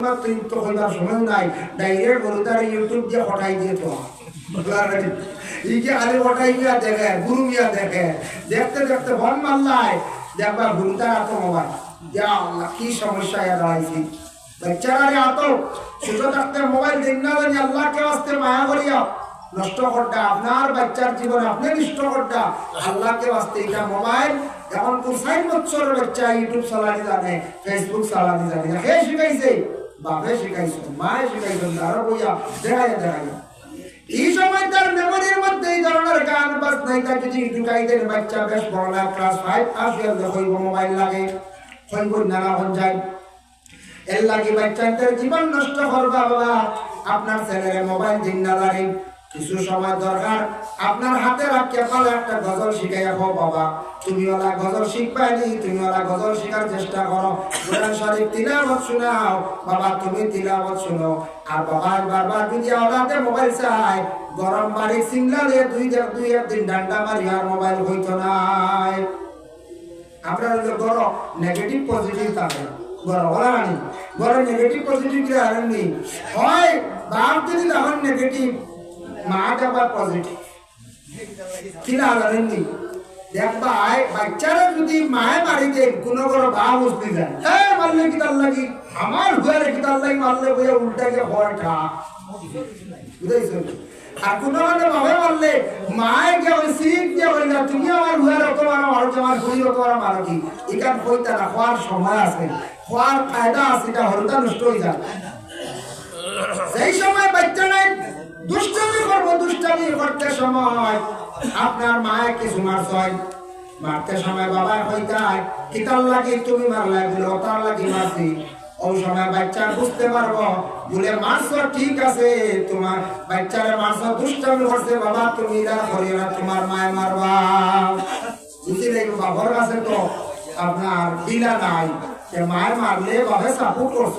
তো ইউটিউব হটাই দিয়ে তো। গিয়া দেখে, গুরু গিয়া দেখে। দেখতে দেখতে এত মোবাইল কি সমস্যা বাচ্চারা থাকতে মোবাইল দিন না আল্লাহকে আসতে মায়া করিয়া। নষ্ট করটা, আপনার বাচ্চার জীবন আপনি নষ্ট করটা। আল্লাহকে আসতে এটা মোবাইল। এখন কোন সাইড বছরের বাচ্চা ইউটিউব চালানি জানে ফেসবুক চালানি জানে। শিখাইছে বাপে শিখাইছে মায়ে শিখাইছে আরও বইয়া দেখাই দেখাই এই সময় তার মেমোরির মধ্যে এই ধরনের গান বাজনাই তাকে বাচ্চা বেশ বড় না ক্লাস ফাইভ গেল দেখইব মোবাইল লাগে হইব নানা হন যায়। এর লাগে বাচ্চাদের জীবন নষ্ট করবা বাবা, আপনার ছেলের মোবাইল দিন না লাগে। কিছু সময় দরকার, আপনার হাতে রাখিয়া পালে একটা গজল শিখাই রাখো বাবা তুমি ওলা গজল শিখবাইনি তুমি ওলা গজল শেখার চেষ্টা করো। কোরআন শরীফ তিলাওয়াত শোনাও, বাবা, তুমি তিলাওয়াত শুনো। আর বাবা বারবার যদি ওলাতে মোবাইল চাই। গরম বাড়ি সিংলালে দুই দুই একদিন ডান্ডা মারি আর মোবাইল হইতো নাই আপনার বড় নেগেটিভ পজিটিভ থাকে বড় ওরা রানি। বড় নেগেটিভ পজিটিভ আনেননি হয় বাপ যদি তখন নেগেটিভ মা যাবার পজিটিভ কিনা আনেননি দেখবা আয় বাচ্চারা যদি মায়ে বাড়িতে বড় বাপ বসতে যায় হ্যাঁ মারলে কি তার লাগি? আমার ঘরে কি তার লাগি মারলে? বইয়া উল্টাকে ভয় ঠা বুঝাইছো আর কোনো মানে ভাবে মারলে, মায়ে কে ওই সিট দিয়ে ওই না, তুমি আমার ঘরে অত মারো মারো আমার ঘুরি অত মারো মারো কি? এখান কইতা না হওয়ার সময় আছে। হওয়ার ফায়দা আছে, এটা হরতা নষ্ট হয়ে যায় সেই সময় বাচ্চা নাই দুষ্টামি করব, দুষ্টামি করতে সময়। আপনার মায়ে কিছু মারছয় মারতে সময় বাবা কইতায় কিতার লাগি তুমি মারলাই বলে ওটার লাগি মারছি। ওই সময় বাচ্চা বুঝতে পারব। বলে, মারছ, ঠিক আছে। তোমার বাচ্চারে মারছ, দুষ্টামি করছে বাবা। তুমি এটা করিও না তোমার মায়ে মারবা। বুঝি বুঝলে বাবার কাছে তো আপনার দিলা নাই। যে মায়ের মারলে বাবে সাপোর্ট করছ।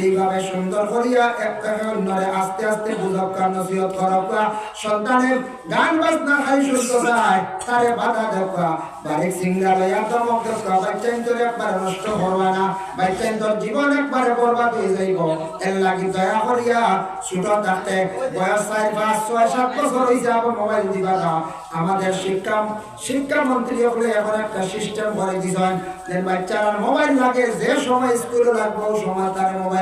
এইভাবে সুন্দর করিয়া একটা অন্যরে আস্তে আস্তে বুঝক্কা নসিহত করকা সন্তানের গান বাজনা খাই সুস্থ যায় তারে বাধা দেখা সিংরা লইয়া দমক দেখা বাচ্চা তোর একবারে নষ্ট করবা না। বাচ্চা তোর জীবন একবারে বরবাদ হয়ে যাইব। এর লাগি দয়া করিয়া ছোট থাকতে বয়স চার, পাঁচ, ছয়, সাত বছর হয়ে যাব মোবাইল দিবা না আমাদের শিক্ষা শিক্ষা মন্ত্রী হলে এখন একটা সিস্টেম করে দিছেন। যে বাচ্চারা মোবাইল লাগে, যে সময় স্কুলে লাগবে, সময় তার মোবাইল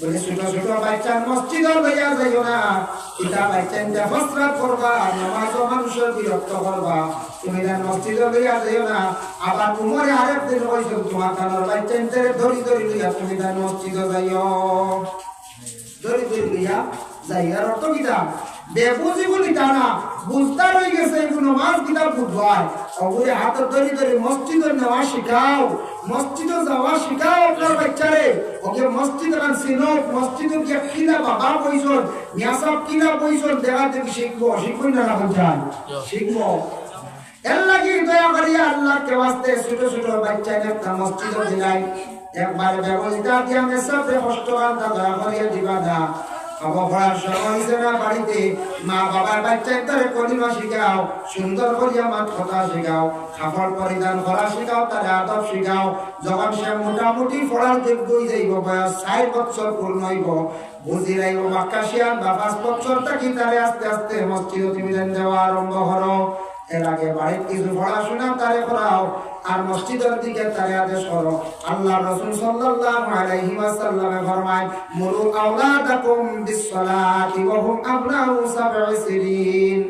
বলে ছোট ছোট বাচ্চা মসজিদ লইয়া যাইও না এটা বাচ্চা ইন্দা ফসরা করবা নামাজ মানুষের বিরক্ত করবা। তুমি না মসজিদ লইয়া যাইও না, আবার উমরে আরেক দিন কইছো তোমার কানের বাচ্চা ইন্দা ধরি ধরি লইয়া তুমি না মসজিদ যাইও। ধরি ধরি লইয়া যাইয়ার অর্থ বলি তা না বুঝতা রয়ে গেছে কিতাব ধরে ধরে নেওয়া শিখাও যাওয়া শিখাও আপনার বাচ্চারে। ওকে মসজিদ গিয়ে কিনা বাবা বইছন মিয়াসাব কিনা দেখা শিখব না শিখব। দয়া ছোট ছোট বাচ্চা একটা দিলাই একবার ব্যবস্থা কষ্ট আনতা দয়া করিয়া দিবা না। অবহেলার সময় বাড়িতে বাবার কথা শিখাও কাপড় পরিধান করা শিখাও, তার আদব শিখাও। যখন মোটামুটি পড়ার যোগ্যই যাইব, বয়স ষাট বছর পূর্ণ হইব, বুঝি রাইব বাক্কাশিয়ান বা পাঁচ আস্তে আস্তে মসজিদ অতিবিধান দেওয়া আরম্ভ করো এর আগে বাড়ির কিছু পড়াশোনা তারে করাও, আর মসজিদের দিকে তারে আদেশ করো। আল্লাহ রসুল সাল্লাল্লাহু আলাইহি ওয়াসাল্লামে ফরমায় মুরু আওলাদাকুম বিসসালাতি ওয়া হুম আবনাউ সাব'i সিরিন।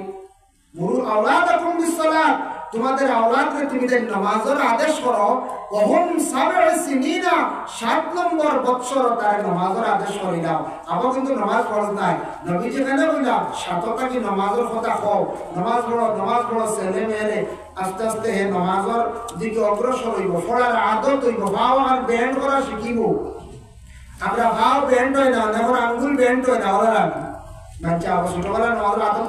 মুরু আওলাদাকুম বিসসালাত তোমাদের আওলাদকে তুমি যে নামাজের আদেশ করো। অহম সাবে সিনিনা, সাত নম্বর বৎসর তার নামাজের আদেশ করি দাও আবার কিন্তু নামাজ পড়ো নাই। নবী যেখানে বললাম, সাতটা কি নামাজের কথা কও? নামাজ পড়ো নামাজ পড়ো, ছেলে মেয়েরে, আস্তে আস্তে হে নামাজের দিকে অগ্রসর হইব। পড়ার আদত হইব। ভাও আর ব্যান্ড করা শিখিব। আমরা ভাও ব্যান্ড হয় না এখন আঙ্গুল ব্যান্ড হয় না, ওরা বাচ্চা, আবার ছোটবেলা নামাজের আদত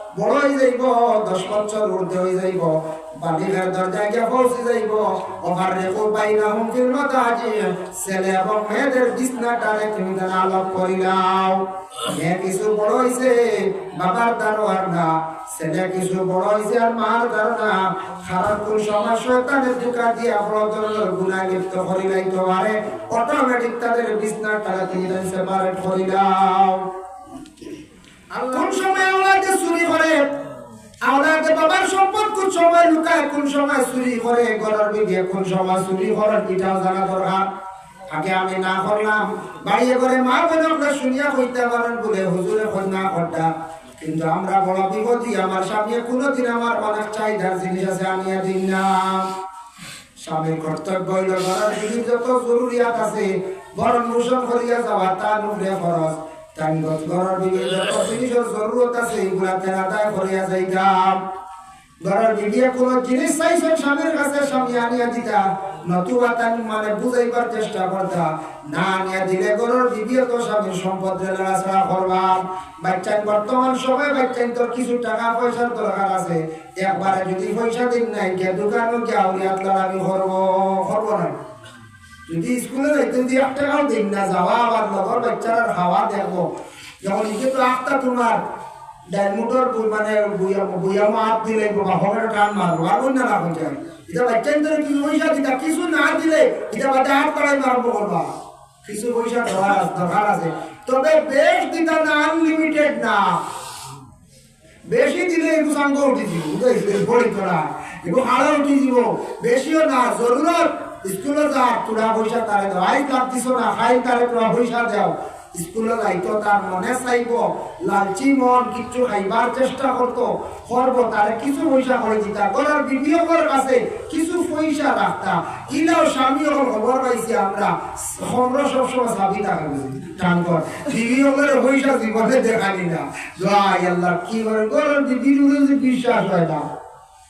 বড় হয়ে যাইব, দশ বছর ঊর্ধ্বে হয়ে যাইব বালিকার দরজায় গিয়ে যাইব মাদাজি ছেলে এবং মেয়েদের বিছনাটারে আলাপ মেয়ে কিছু বড় হইছে, বাবার দারোয়ার না। ছেলে কিছু বড় হইছে আর মার ধারণা। খারাপ কোন সময় শয়তানের ধোকা দিয়ে ধরনের গুনাহ লিপ্ত করি লাইতে পারে অটোমেটিক তাদের বিছনার টাকা তুমি সেপারেট কোন সময় আওলাদে চুরি করে? আওলাদে বাবার সম্পদ কোন সময় লুকায়? কোন সময় চুরি করে? গলার বিঘে কোন সময় চুরি করার এটাও জানা দরকার। আগে আমি না করলাম। বাড়িয়ে করে মা বোন আমরা শুনিয়া কইতে পারেন বলে হুজুরে কন্যা কর্তা। কিন্তু আমরা বড় বিপদী। আমার স্বামী কোনোদিন আমার অনেক চাহিদার জিনিস আছে, আনিয়া দিন না। স্বামীর কর্তব্য হইল ঘরের বিবির যত জরুরিয়াত আছে বরণ পোষণ করিয়া যাওয়া তা নুকরে খরচ ঘরের জিনিসের জরুরত আছে এগুলা আদায় ঘরের বিবিয়ে কোনো জিনিস চাইছেন স্বামীর কাছে স্বামী আনিয়া দিতা নতুবা মানে বুঝাইবার চেষ্টা করতা না আনিয়া দিলে ঘরের বিবিয়ে তো স্বামীর সম্পদ লড়াছড়া করবাম বর্তমান সময় বাচ্চান তোর কিছু টাকা পয়সার দরকার আছে। একবারে যদি পয়সা দিন নাই কে দোকানও কে আউরিয়াত লড়াবি করব করব না যদি স্কুলে যাইতে যদি এক দিন না যাওয়া আবার লগর বাচ্চারা খাওয়া দেখব। যখন ইকে তো তোমার মানে বুয়া মাত দিলে বাবা টান আর অন্য না হয়ে এটা বাচ্চা ধরে কিছু পয়সা দিতা কিছু না দিলে এটা বাচ্চা হাত করাই মারবো করবা কিছু পয়সা দেওয়ার দরকার আছে। তবে বেশ দিতা না আনলিমিটেড না। বেশি দিলে একটু সাঙ্গ উঠি দিব বড়ি করা একটু হাড়া উঠি দিব। বেশিও না জরুরত স্কুলে যা তোরা পয়সা তারে দাও আই দিছ না, খাই তারে তোরা পয়সা দাও। স্কুলে যাইতো তার মনে চাইব, লালচি মন, কিচ্ছু খাইবার চেষ্টা করতো করব তারে কিছু পয়সা করে দিতা। গলার বিনিয়োগের কাছে কিছু পয়সা রাখতা ইলাও স্বামী এখন খবর পাইছি আমরা। আমরা সবসময় সাবি টাকা টাঙ্কর বিনিয়োগের পয়সা জীবনে দেখালি না জয় আল্লাহ, কি করে গলার বিনিয়োগের বিশ্বাস হয় না।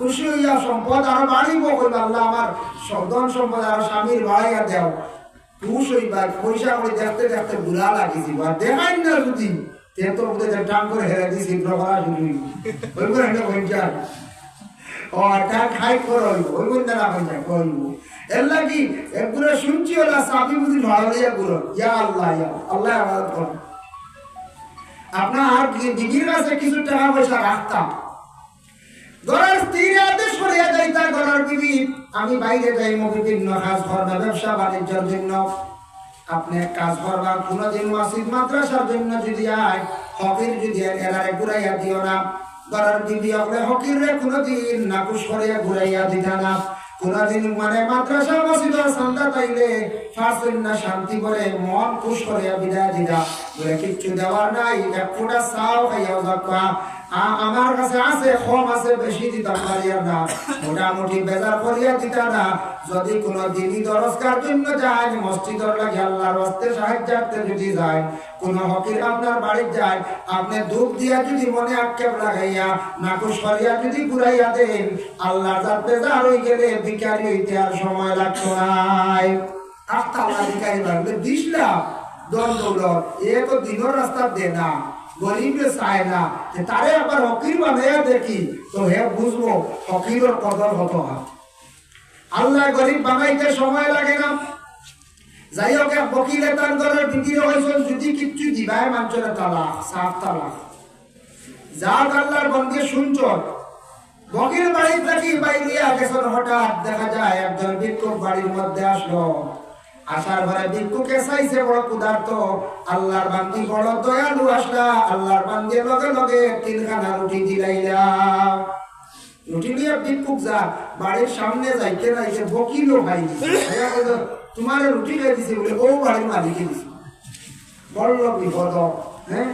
খুশি হইয়া সম্পদ আরও বাড়িব কইবা আল্লাহ, আমার সদন সম্পদ আরও স্বামীর বাড়াইয়া দেও। খুশ হইবা পয়সা করে দেখতে দেখতে বুড়া লাগি যাবা দেখাই না যদি, তে তো ওদের টান করে হেরে দিছি প্রভা শুরু ওই করে হেঁটে পঞ্চায়েত ও এটা খাই করইব ওই বন্ধ না পঞ্চায়েত কইব এর লাগি একগুলো শুনছি ওরা সাবি বুঝি ভালো দিয়া গুলো ইয়া আল্লাহ ইয়া আল্লাহ করুন আপনার দিদির কাছে কিছু টাকা পয়সা রাখতাম? আমি বাইরে যাইব বিভিন্ন ব্যবসা জন্য। আপনি মাদ্রাসার জন্য যদি আয়, হকির যদি এরারে ঘুরাইয়া দিও না। আপনি হকির রে নাকুশ করিয়া ঘুরাইয়া দিতা না। কোনদিন মানে মাদ্রাসা না শান্তি করে মন খুশ করিয়া বিদায় দিদা বলে, কিচ্ছু দেওয়ার নাই, এক চাও খাইয়াও আমার কাছে আছে, কম আছে, বেশি দিতাম, পারিয়া না। মোটামুটি বেজার করিয়া দিতা না। যদি কোনো দিনই দরজকার জন্য যায়, মসজিদর লাগে আল্লাহর হস্তে সাহায্যার্থে যদি যায়, কোন হকির আপনার বাড়ি যায়, আপনি দুধ দিয়া যদি মনে আক্ষেপ লাগাইয়া নাকুশ করিয়া যদি ঘুরাইয়া দেন আল্লাহ যার বেজার হয়ে গেলে ভিকারি হইতে আর সময় লাগতো নাই আস্তা আল্লাহ ভিকারি লাগবে দিস না দৌলত, এ তো দিনের রাস্তা দে না। গরিবরে চায় না, যে তারে আবার হকির বানাইয়া দেখি, তো হে বুঝব হকিরের কদর হতো না আল্লাহ গরিব বানাইতে সময় লাগে না। যাই হোক বকিলে তার ঘরের বিক্রি হয়েছিল যদি কিচ্ছু দিবাই মাঞ্চলে তালাক সাফ তালাক যা আল্লাহর বন্ধে শুনছ বকির বাড়ি থাকি বাইরিয়া গেছেন হঠাৎ দেখা যায়, একজন ভিক্ষুক বাড়ির মধ্যে আসলো। আসার ঘরে ভিক্ষুকে চাইছে বড় ক্ষুধার্ত। আল্লাহর বান্দি বড় দয়ালু আসলা। আল্লাহর বান্দি লগে লগে তিনখানা রুটি দিলাইলা রুটি নিয়ে ভিক্ষুক যা বাড়ির সামনে যাইতে যাইতে বকিলও ভাই তোমার রুটি খাই দিছে বলে ও বাড়ির মালিকে দিছে। বড় বিপদ হ্যাঁ?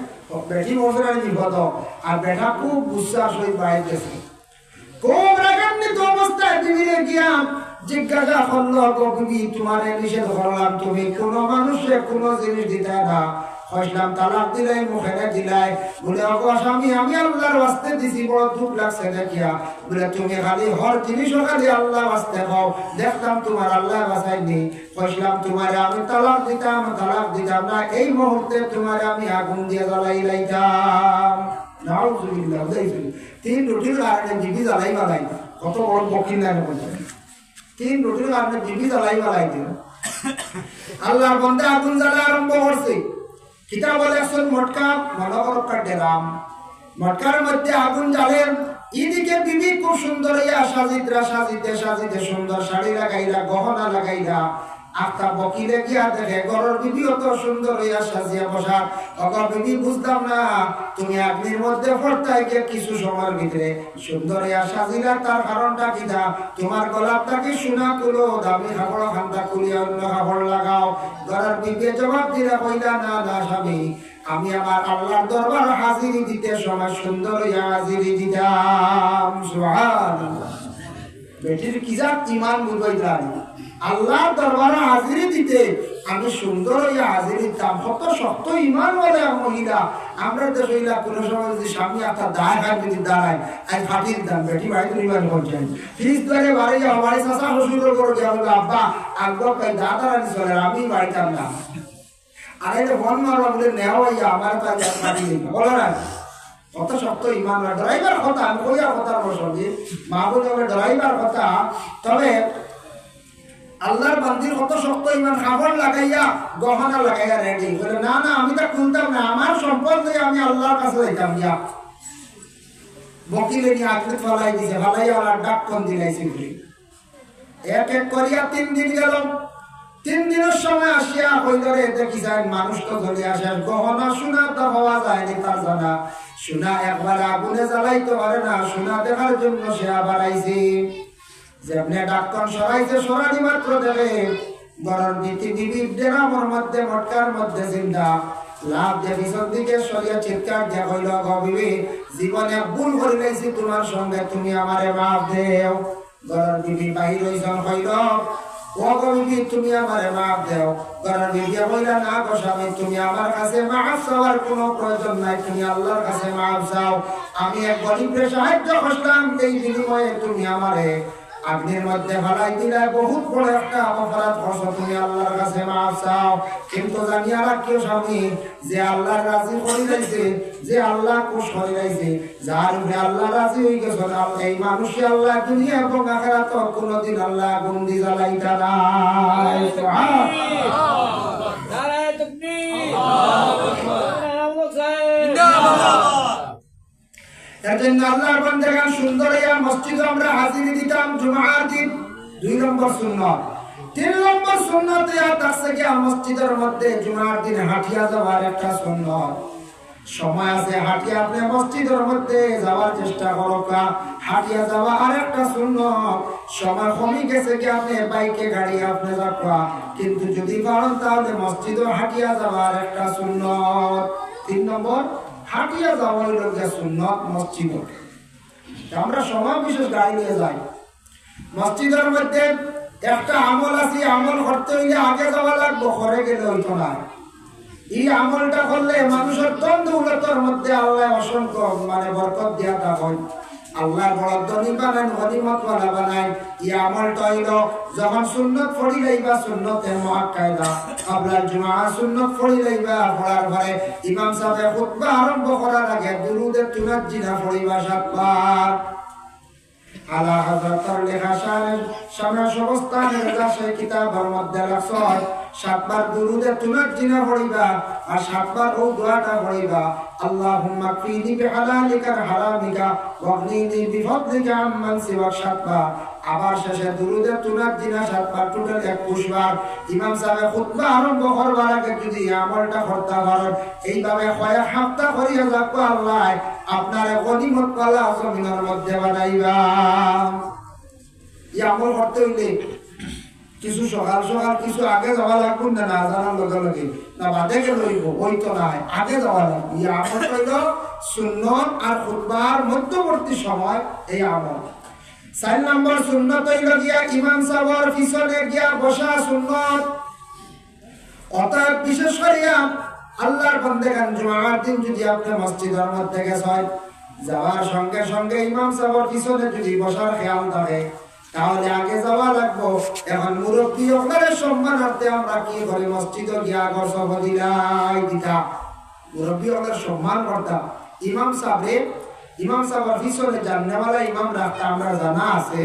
বেটি মশলার বিপদ আর বেটা খুব বিশ্বাস হয়ে বাড়িতেছে খুব রাগান্বিত অবস্থায় বিবিরে গিয়া জিজ্ঞাসা করল বিবি তোমার নিষেধ করলাম? তুমি কোন মানুষে কোন জিনিস দিতে না। আল্লাহ তোমার আমি তালাক দিতাম তালাক দিতাম না। এই মুহূর্তে তোমার আমি আগুন দিয়ে জ্বালাই লাইতাম। তিন রুটির জ্বালাই বালাই কত বড় বলতে তিন রুটির কারণে জিবি জ্বালাই বালাই দিল আল্লাহর বন্ধে আগুন জ্বালা আরম্ভ করছে। কিতাব আসল মটকা মনোহর ডেরাম। মটকার মধ্যে আগুন জ্বালেন। এদিকে বিবি খুব সুন্দর ইয়া সাজিদরা সাজিতে সাজিতে সুন্দর শাড়ি লাগাইলা গহনা লাগাইলা আখতা বকিলে গিয়া দেখে? গরর বিবি অত সুন্দর সাজিয়া বসা। অগর বুঝতাম না। তুমি আগ্নির সাজিলা, তার কারণটা কি দা তোমার গোলাপটা কি সোনা কুলো দামি কাপড় খান্তা কুলিয়া অন্য কাপড় লাগাও। গরর বিবি জবাব দিলা, কইলা, না না, স্বামী। আমি আমার আল্লাহর দরবার হাজিরি দিতে সময় সুন্দর হাজিরি দিতাম। সুবহানাল্লাহ। বেটির কি যা ইমান বুঝাইতাম আল্লাহর দরবারে হাজিরি দিতে আমি সুন্দর হইয়া হাজিরি দিতাম। কত শক্ত ইমান বলে মহিলা। আমরা দেশ হইলা কোনো সময় যদি স্বামী একটা দায় খায় যদি দাঁড়ায় আজ ফাটি দিতাম, বেটি বাড়ি তুলি বাড়ি করছেন ফিস ধরে বাড়ি যাও বাড়ি চাষা শ্বশুর করে গিয়া বলল, আব্বা আগ্রহ পাই দাদা, রানি চলে, আমি বাড়িতাম না। আর এটা বন মারবা বলে নেওয়া হইয়া আমার তো আজ ফাটি দিন বলো না কত শক্ত ইমান ড্রাইভার কথা, আমি কইয়া কথা বসি মা বলে ড্রাইভার কথা। তবে আল্লাহর বান্দির কত শক্ত ইমান খাবার লাগাইয়া, গহনা লাগাইয়া রেডি। বলে, না না, আমি তা খুলতাম না, আমার সম্পদ আমি আল্লাহর কাছে যাইতাম গিয়া। বকিলে নিয়ে ফলাই দিছে, ফলাইয়া ওরা ডাক বলে। এক এক করিয়া তিন দিন গেল। তিন দিনের সময় আসিয়া কইলরে দেখি যায় মানুষ তো ধরে আসে গহনা সোনা তো হওয়া যায়নি তার জানা। সোনা একবার আগুনে জ্বালাইতে পারে না, সোনা দেখার জন্য সে আবার আইছে। যেমনে ডাক্তার সরাইছে, সরানি মাত্র নীতি বিবি ডেরামর মধ্যে, মটকার মধ্যে চিন্তা লাভ যে পিছন দিকে চিৎকার জীবনে ভুল করে তোমার সঙ্গে তুমি আমারে মাফ দেও। গরর বিবি বাহির হইছন ও তুমি আমারে মাফ দেও? না গো তুমি আমার কাছে মাফ চাওয়ার কোনো প্রয়োজন নাই, তুমি আল্লাহর কাছে মাফ চাও। আমি এক গরিবের সাহায্য করলাম এই বিনিময়ে তুমি আমারে আগ্নির মধ্যে ফেলাই দিলে বহুত বড় একটা অপরাধ করছ তুমি আল্লাহর কাছে মাফ চাও। কিন্তু জানি জানিয়া রাখিও স্বামী যে আল্লাহ রাজি করে যাইছে যে আল্লাহ খুশ করে যাইছে যার উপরে আল্লাহ রাজি হয়ে গেছে এই মানুষই আল্লাহ দুনিয়া এবং আখেরাত কোনোদিন আল্লাহ বন্দি জ্বালাইতা নাই। সুবহান। নারায় তকবীর। মুসাইদ এর জন্য আল্লাহর বান্দাগান সুন্দর ইয়া মসজিদে আমরা হাজিরি দিতাম জুমার দিন। দুই নম্বর সুন্নত। তিন নম্বর সুন্নত ইয়া থাকছে কি মসজিদের মধ্যে জুমার দিন হাঁটিয়া যাওয়ার একটা সুন্নত। সময় আছে, হাঁটিয়া আপনি মসজিদের মধ্যে যাওয়ার চেষ্টা করো কা হাঁটিয়া যাওয়া আর একটা সুন্নত। সময় কমে গেছে কি আপনি বাইকে, গাড়ি আপনি যাবা কিন্তু যদি পারেন তাহলে মসজিদে হাঁটিয়া যাওয়ার একটা শূন্য তিন নম্বর হাঁটিয়া যাওয়া লোক যে সুন্নত মসজিদ আমরা সময় বিশেষ নিয়ে যাই। মসজিদের মধ্যে একটা আমল আছে, আমল করতে হইলে আগে যাওয়া লাগবো ঘরে গেলে হইতো না এই আমলটা করলে মানুষের উলতর মধ্যে আল্লাহ অসংখ্য মানে বরকত দেওয়াটা হয়। আল্লাহ বড় ধনী বানান গনিমত ওয়ালা বানাই ই আমলটা হইল, যখন সুন্নত পড়ি লাইবা সুন্নতে মুআক্কাদা ক্বাবলা জুমআ সুন্নত পড়ি লাইবা, পড়ার পরে ইমাম সাহেব খুতবা আরম্ভ করার আগে দুরুদে তুনাজ্জিনা পড়িবা সাতবার। আলা হযরতর লেখা সামনে সমস্তানের দাসে কিতাবের মধ্যে রাখছয় সাতবার দুরুদে জিনা আর সাতবার ও দোয়াটা হারামিকা আম্মান আবার শেষে দুরুদে জিনা সাতবার, টোটাল ইমাম সাহেব খুতবা আরম্ভ করবার আগে যদি আমলটা এইভাবে কয়েক হাপ্তা করিয়া যাব আল্লাহ, আপনার গনিমত পালা জমিনের মধ্যে বানাইবা। আমল করতে হইলে কিছু সকাল সকাল, কিছু আগে যাওয়া লাগবে না না জানার লগে লগে। না বাদে গেলে ওই তো নাই, আগে যাওয়া লাগবে। ই আমল হইল সুন্নত আর খুতবার মধ্যবর্তী সময় এই আমল। নম্বর সুন্নত হইল গিয়া, ইমাম সাহর পিছনে গিয়া বসা সুন্নত। অতএব বিশেষ করিয়া আল্লাহর বন্দেগান জুমার দিন যদি আপনি মসজিদের মধ্যে যাওয়ার সঙ্গে সঙ্গে ইমাম সাহেবের পিছনে যদি বসার খেয়াল থাকে তাহলে আগে যাওয়া লাগবো। এখন মুরব্বী ওখানে সম্মানার্থে আমরা কি করে মসজিদ গিয়া ঘর সব দিলাই দিতা? মুরব্বী ওখানে সম্মান করতাম ইমাম সাহেব ইমাম সাহেবের পিছনে জাননেওয়ালা ইমাম রাখতা আমরা জানা আছে?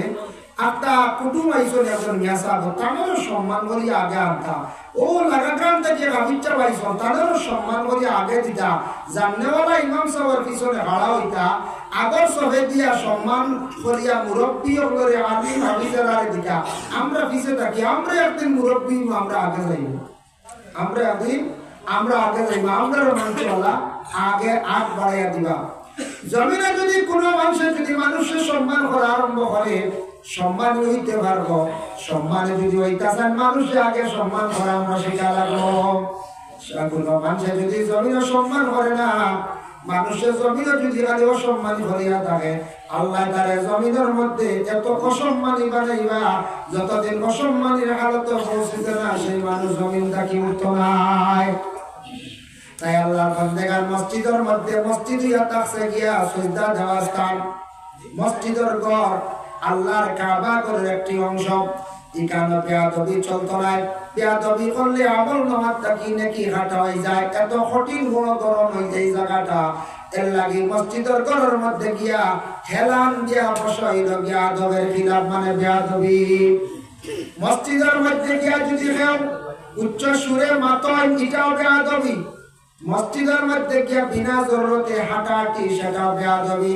একটা কুটুম আইসন একজন সাহেব তাদেরও সম্মান করি আগে আনতা ও লাগাকান থেকে রাবিচ্চা পাইছন তাদেরও সম্মান করি আগে দিতা জাননেওয়ালা ইমাম সাহেবের পিছনে হাড়া হইতা, আগর সবে দিয়া সম্মান করিয়া মুরব্বী করে আলিম হাবিজের দিতা আমরা পিছে থাকি, আমরা একদিন মুরব্বী, আমরা আগে যাইব। আমরা একদিন, আমরা আগে যাইব। আমরা মানুষওয়ালা আগে আগ বাড়াইয়া দিবা। জমিনে যদি কোনো মানুষের যদি মানুষের সম্মান করা আরম্ভ করে সম্মান হইতে পারব। সম্মানে যদি হইতাছেন মানুষে আগে সম্মান করা আমরা শেখা লাগবো। কোনো মানুষে যদি জমিনে সম্মান করে না, মানুষের জমিনে যদি খালি অসম্মানী করিয়া থাকে, আল্লাহ তারে জমিনের মধ্যে এত অসম্মানী বানাইবা, যতদিন অসম্মানীর হালতে পৌঁছিতে না, সেই মানুষ জমিন থাকি উঠত নাই তাই আল্লাহর বন্দেগান মসজিদের মধ্যে মসজিদ ইয়া তাকসে গিয়া সুজদা দেওয়া স্থান, মসজিদের ঘর আল্লাহর কাবা ঘরের একটি অংশ। করলে হাঁটা হয়ে যায়, এত গরম হয়ে যায় জায়গাটা। মধ্যে গিয়া হেলান মানে মধ্যে গিয়া যদি উচ্চ সুরে মাতয় মসজিদের মধ্যে গিয়া বিনা জরুরতে হাঁটাহাঁটি সেটা বেয়াদবি।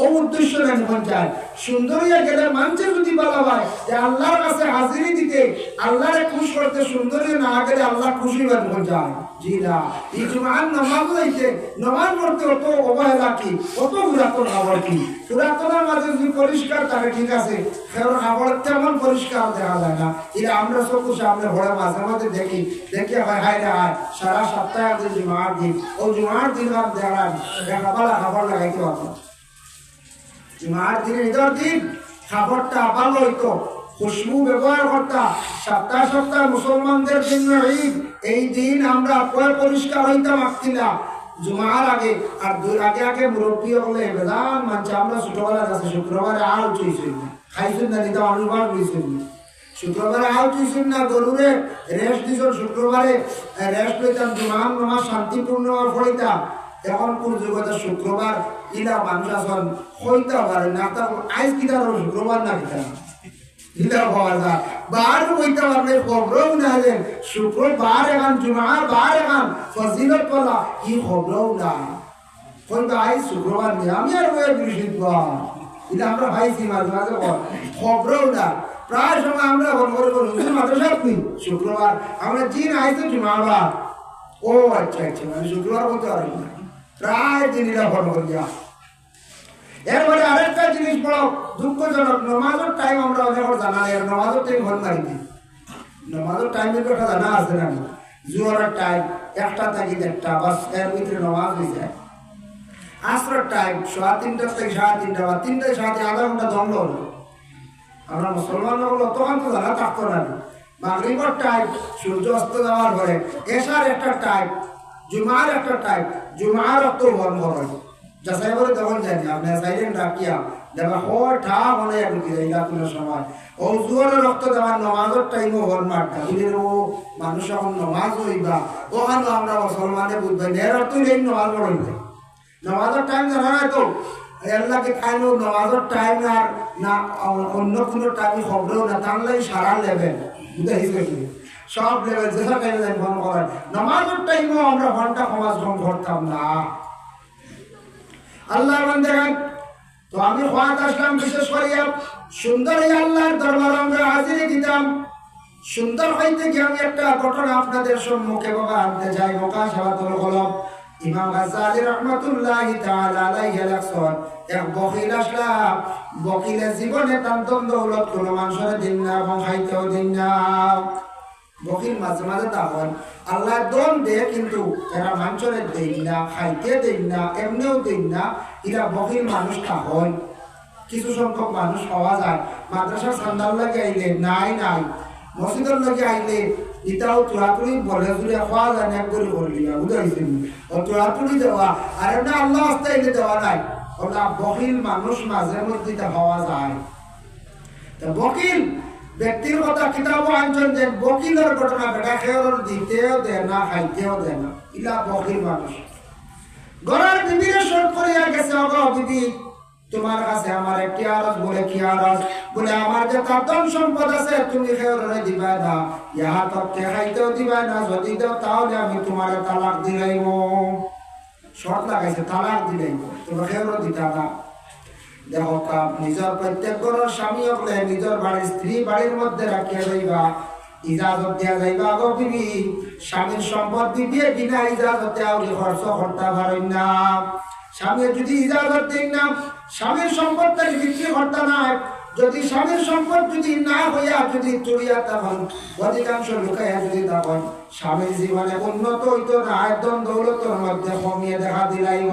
ও উদ্দেশ্য গেলে যদি বলা হয়। যে আল্লাহর কাছে হাজিরি দিতে, আল্লাহরে খুশ করতে সুন্দরী না গেলে আল্লাহ খুশি জি না, এই পড়তে অত অবহেলা অত পুরাতন খবর কি? পুরাতনের মাঝে যদি পরিষ্কার ঠিক আছে। কারণ খবর তেমন পরিষ্কার দেখা যায় না। এটা আমরা চোখ সামনে ভরে মাঝে মাঝে দেখি। দেখে হয়, হায় রে হায়, সারা সপ্তাহে যে জুমার দিন, ও জুমার দিন আর দেখা পালা খবর লাগাইতে পারব জুমার দিনে ঈদের দিন খাবারটা ভালো হইতো খুশবু ব্যবহার করতাম সপ্তাহ সপ্তাহ মুসলমানদের জন্য ঈদ। এই দিন আমরা পয় পরিষ্কার হইতাম আঁকতিলা জুমার আগে আর দুই আগে আগে মুরব্বী হলে বেদান মানছে, আমরা ছোটবেলার কাছে শুক্রবারে আল চুইছি খাইছেন না নিতাম অনুভব করেছেন শুক্রবারে আল চুইছেন না, গরুরে রেস্ট দিছ, শুক্রবারে রেস্ট লইতাম, জুমার নমাজ শান্তিপূর্ণ ফলিতাম এখন কোন যুগতে শুক্রবার ইলা মানুষ আসন হইতে পারে না তা আইস কিটা শুক্রবার না কিটা ইলা হওয়া যায়। বার হইতে পারলে খবরও না হলেন শুক্রবার এখন জুমার বার এখন ফজিলত পলা কি খবরও না। কইবা আইস শুক্রবার নেই, আমি আর ওই বৃহস্পতিবার এটা আমরা ভাইছি মাঝে মাঝে খবরও না। প্রায় সময় আমরা ফোন করে বলি হুজুর মাদ্রাসা আপনি শুক্রবার। আমরা জিন আইসে জুমাবার। ও আচ্ছা আচ্ছা মানে শুক্রবার বলতে পারি না। প্রায় দিন এটা ফলো করিয়া। এরপরে আরেকটা জিনিস বড় দুঃখজনক, নমাজের টাইম আমরা অনেক জানা নেই নমাজের টাইম হল দিই নমাজের টাইমের কথা জানা আছে না জোয়ারের টাইম একটা থাকি দেড়টা, বাসের ভিতরে নমাজ হয়ে যায়। আসরের টাইম সোয়া তিনটার থেকে সাড়ে তিনটা, বা তিনটায় সাড়ে আধা ঘণ্টা দণ্ড হলো। আমরা মুসলমান হলো, তখন তো জানা থাকতো না। মাগরিবর টাইম সূর্য অস্ত যাওয়ার পরে, এশার একটা টাইম জুমার একটা টাইম জুমার অত বন্ধ হয়। যাচাই করে তখন জানি আপনি সাইলেন্ট রাখিয়া দেখা হয় ঠা মনে কোনো সময়। ও রক্ত দেওয়ার নমাজের টাইমও হল মারটা বুঝলে ও, মানুষ এখন নমাজ হইবা আমরা মুসলমানে বুঝবেন এর অর্থ এই নমাজ পড়ইবে নমাজের টাইম জানা নাই তো। এল্লাকে খাইলো নমাজের টাইম আর না, অন্য কোনো টাইমে খবরেও না। তাহলে সারা লেভেল বুঝতে হিসেবে সব লেভেল যেসব টাইমে করেন নমাজের টাইমেও আমরা ঘণ্টা সমাজ করতাম না। আল্লাহ দেখেন তো আমি খোয়াত আসলাম বিশেষ করিয়া সুন্দর এই আল্লাহর দরবার আমরা হাজিরি দিতাম। সুন্দর হইতে গিয়ে আমি একটা ঘটনা আপনাদের সম্মুখে বাবা আনতে চাই। মোকা সাবাতুল কলম ইমাম গাজ্জালি রহমাতুল্লাহ লেখছেন এক বকিল আসলা। বকিলের জীবনে তান্তন দৌলত কোনো মানুষের দিন না এবং খাইতেও দিন না। বকিল মাঝে মাঝে তখন আল্লাহ দন দে কিন্তু এরা মানুষের দেই না, খাইতে দেই না, এমনিও দেই না। এরা বকিল মানুষ তখন কিছু সংখ্যক মানুষ পাওয়া যায়। মাদ্রাসার সান্দাল লাগে আইলে নাই নাই। মসজিদের লগে আইলে ইটাও তুরাতুরি বলে জুড়ে খাওয়া যায় না করে করলি না বুঝাইছি ও তুরাতুরি দেওয়া, আর এমনি আল্লাহ আস্তে আইলে দেওয়া নাই। ওটা বকিল মানুষ মাঝে মধ্যে পাওয়া যায়। তা বকিল ব্যক্তির কথা কিতাব আনছেন যে বকিলের ঘটনা বেটা খেয়াল দিতেও দেয় না খাইতেও দেয় না ইলা বকিল মানুষ গড়ার বিবিরে শোধ করিয়া গেছে, অগ বিবি তোমার কাছে আমার একটি আরজ বলে কি আরজ বলে আমার যে কাতন সম্পদ আছে, তুমি খেয়ালে দিবা না। ইহা তত্ত্বে খাইতেও দিবা না, যদি দাও তাহলে আমি তোমার তালাক দিলাইব শর্ট লাগাইছে, তালাক দিলাইব তোমার খেয়াল দিতা না। স্ত্রী ইজাজত সম্পদ বিনা যদি ইজাজত স্বামীর সম্পদটা বিক্রি করতে না, যদি সম্পদ যদি না হইয়া যদি চুরিয়া তখন, অধিকাংশ লুকাইয়া যদি তখন স্বামীর জীবনে উন্নত হইতো না, একদম দৌলতর মধ্যে কমিয়ে দেখা দিলাইব।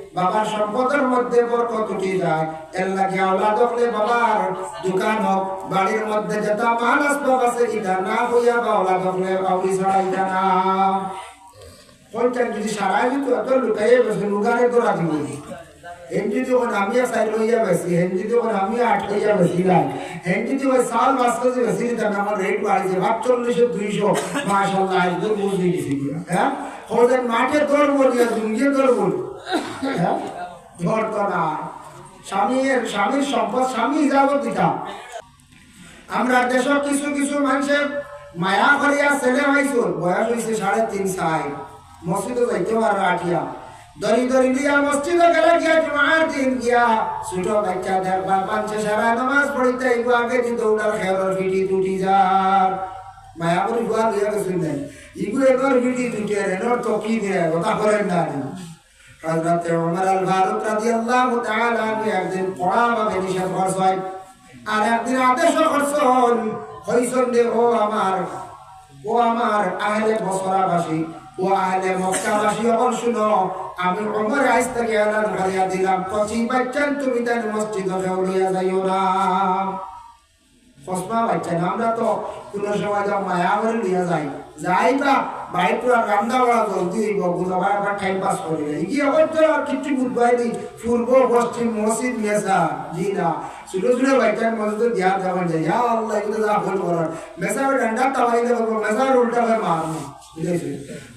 বাবার সম্পদের মধ্যে বরকত উঠে যায় এর লাগে আওলাদ হলে বাবার দোকান হোক, বাড়ির মধ্যে যেটা মাল আসবাব আছে না হইয়া বা হলে আউরি ছাড়া না। হেন আমি ওখানে আমি আমার রেট বাড়িছে ভাব চল্লিশে দুইশো মাসাল্লাহ গেছি হ্যাঁ? ওদের মাঠে দৌড় বলিয়া জুঙ্গিয়ে বলি হ্যাঁ? ধর তো না। স্বামীর স্বামীর সম্পদ, স্বামী ইজাজত দিতাম আমরা দেশের কিছু কিছু মানুষের মায়া করিয়া ছেলে হয়েছিল বয়স হয়েছে সাড়ে তিন সাই মসজিদে যাইতে পারো আঠিয়া দরি দরি দিয়া মসজিদে গেলে গিয়া জুমার দিন গিয়া ছোট বাচ্চা দেখবা পাঁচে সারা নামাজ পড়িতে আগে দিন দৌড়ার খেয়ার ফিটি টুটি যার। মায়া করে গুয়া দিয়া গেছিল নাই ইগুলো এবার ফিটি টুটি আর এনর তো কি দেয় কথা করেন না হযরত ওমর আল ফারুক রাদিয়াল্লাহু তাআলা আনহু একদিন পড়া বা নিষেধ করছেন আর একদিন আদেশ করছেন হইছেন যে ও আমার ও আমার আহলে বসরাবাসী ও আহলে মক্কাবাসী অকল শুনো আমি ওমর আইস থেকে এলান হারিয়া দিলাম। কচি বাচ্চান, তুমি তাই মসজিদ লইয়া যাইও না। ফসমা বাচ্চা আমরা তো কোন সময় যা মায়া করে লিয়া যাই যাই বা বাইর পুরা রান্না করা জলদি হইব বুঝাবার আবার টাইম পাস করি না ইগি অবশ্য আর কিচ্ছু বুঝবাই নি পূর্ব, পশ্চিম, মসজিদ, মেসা জি না ছোট ছোট বাচ্চার মসজিদ ধ্যান দেওয়া যায়। ইয়া আল্লাহ, এগুলো যা ভুল করার। মেসা ওই ডান্ডা তাওয়াই দেবো মেসার উল্টা হয়ে মারবো।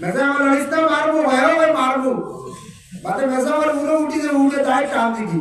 মেসা আমার ইস্তা মারবো হয়ে হয়ে মারবো। বাতে মেসা আমার উড়ে উঠি যে উঠে তাই টান দিদি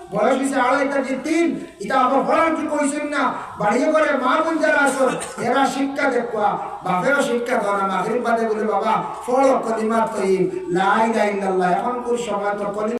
বয়স হয়েছে আড়াই যে তিন, এটা আবার ফলান কি কইছেন না? বাড়িয়ে করে মা বোন যারা আসো এরা শিক্ষা দেখবা, বাপেরও শিক্ষা দেওয়া না, মাগরিব বাদে বলে, বাবা ফল কলিমাত কই লাই লাই ইল্লাল্লাহ, এখন কোন সময় তো কলিমা